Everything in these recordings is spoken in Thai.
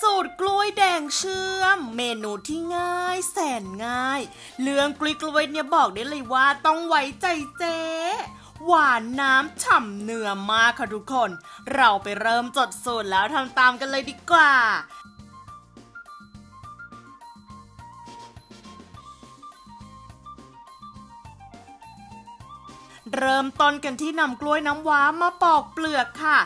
สูตรกล้วยแดงเชื่อม เมนูที่ง่ายแสนง่าย เรื่องกล้วยกล้วยเนี่ยบอกได้เลยว่าต้องไว้ใจเจ๊หวานน้ำฉ่ำเนื้อมากค่ะทุกคน เราไปเริ่มจดสูตรแล้วทำตามกันเลยดีกว่าเริ่มต้นกันที่นำกล้วยน้ำว้ามาปอกเปลือกค่ะ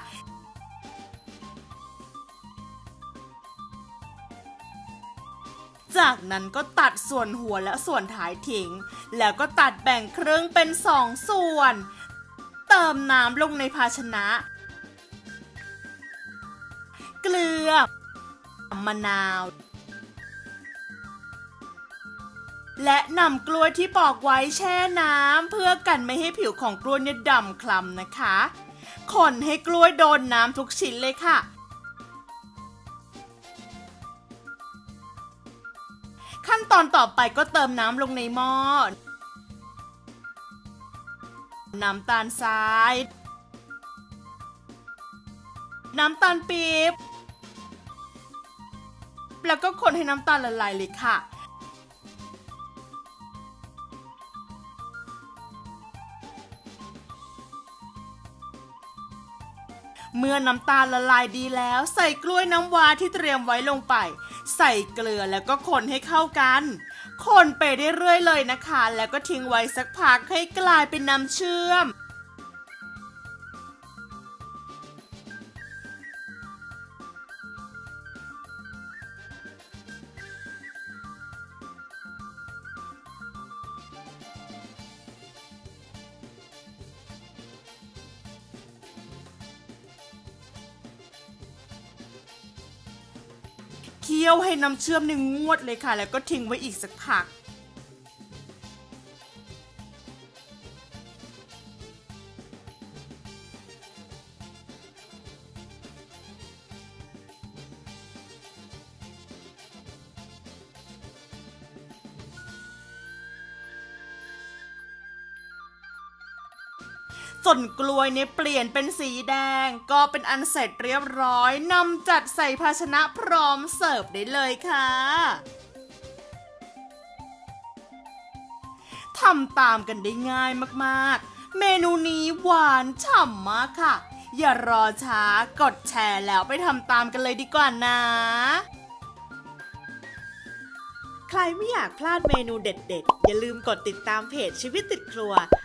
จากนั้นก็ตัดส่วนหัวและส่วนท้ายทิ้ง แล้วก็ตัดแบ่งครึ่งเป็นสองส่วน เติมน้ำลงในภาชนะ เกลือมะนาว และนำกล้วยที่ปอกไว้แช่น้ำเพื่อกันไม่ให้ผิวของกล้วยเนี่ยดำคล้ำนะคะ คนให้กล้วยโดนน้ำทุกชิ้นเลยค่ะ ขั้นตอนต่อไปก็เติมน้ำลงในหม้อ น้ำตาลทราย น้ำตาลปี๊บ แล้วก็คนให้น้ำตาลละลายเลยค่ะ เมื่อน้ำตาลละลายดีแล้ว ใส่กล้วยน้ำว้าที่เตรียมไว้ลงไป ใส่เกลือแล้วก็คนให้เข้ากัน คนไปเรื่อยๆเลยนะคะ แล้วก็ทิ้งไว้สักพักให้กลายเป็นน้ำเชื่อม เคี่ยวให้น้ำเชื่อมในงวดเลยค่ะ แล้วก็ทิ้งไว้อีกสักพัก จนกล้วยเนี่ยเปลี่ยนเป็นสีแดง ก็เป็นอันเสร็จเรียบร้อยนำจัดใส่ภาชนะพร้อมเสิร์ฟได้เลยค่ะทำตามกันได้ง่ายมากๆ เมนูนี้หวานฉ่ำมากค่ะ อย่ารอช้ากดแชร์แล้วไปทำตามกันเลยดีกว่านะ ใครไม่อยากพลาดเมนูเด็ดๆ อย่าลืมกดติดตามเพจชีวิตติดครัว